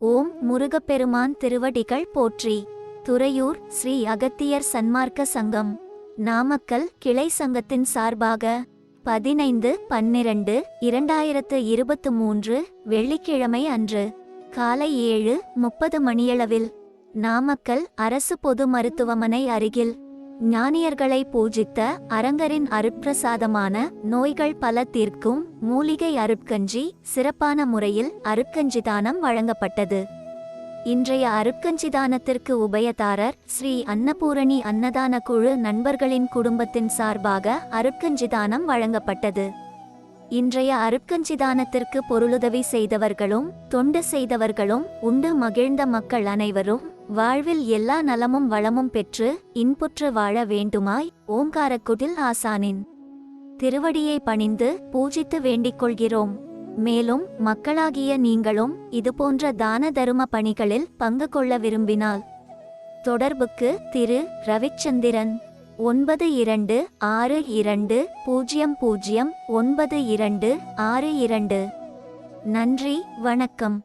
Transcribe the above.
ஓம் முருகப்பெருமான் திருவடிகள் போற்றி. துறையூர் ஸ்ரீ அகத்தியர் சன்மார்க்க சங்கம். நாமக்கல் கிளை சங்கத்தின் சார்பாக பதினைந்து பன்னிரண்டு இரண்டாயிரத்து இருபத்து மூன்று வெள்ளிக்கிழமை அன்று காலை ஏழு முப்பது மணியளவில் நாமக்கல் அரசு பொது மருத்துவமனை அருகில் ஞானியர்களை பூஜித்த அரங்கரின் அருட்பிரசாதமான நோய்கள் பல தீர்க்கும் மூலிகை அருட்கஞ்சி சிறப்பான முறையில் அருட்கஞ்சி தானம் வழங்கப்பட்டது. இன்றைய அருட்கஞ்சி தானத்திற்கு உபயதாரர் ஸ்ரீ அன்னபூரணி அன்னதான குழு நண்பர்களின் குடும்பத்தின் சார்பாக அருட்கஞ்சி தானம் வழங்கப்பட்டது. இன்றைய அருட்கஞ்சி தானத்திற்கு பொருளுதவி செய்தவர்களும் தொண்டு செய்தவர்களும் உண்டு மகிழ்ந்த மக்கள் அனைவரும் வாழ்வில் எல்லா நலமும் வளமும் பெற்று இன்புற்று வாழ வேண்டுமாய் ஓங்காரக்குடில் ஆசானின் திருவடியை பணிந்து பூஜித்து வேண்டிக் கொள்கிறோம். மேலும் மக்களாகிய நீங்களும் இதுபோன்ற தான தரும பணிகளில் பங்கு கொள்ள விரும்பினால் தொடர்புக்கு திரு. ரவிச்சந்திரன் ஒன்பது இரண்டு ஆறு இரண்டு பூஜ்ஜியம் பூஜ்ஜியம் ஒன்பது இரண்டு ஆறு இரண்டு. நன்றி வணக்கம்.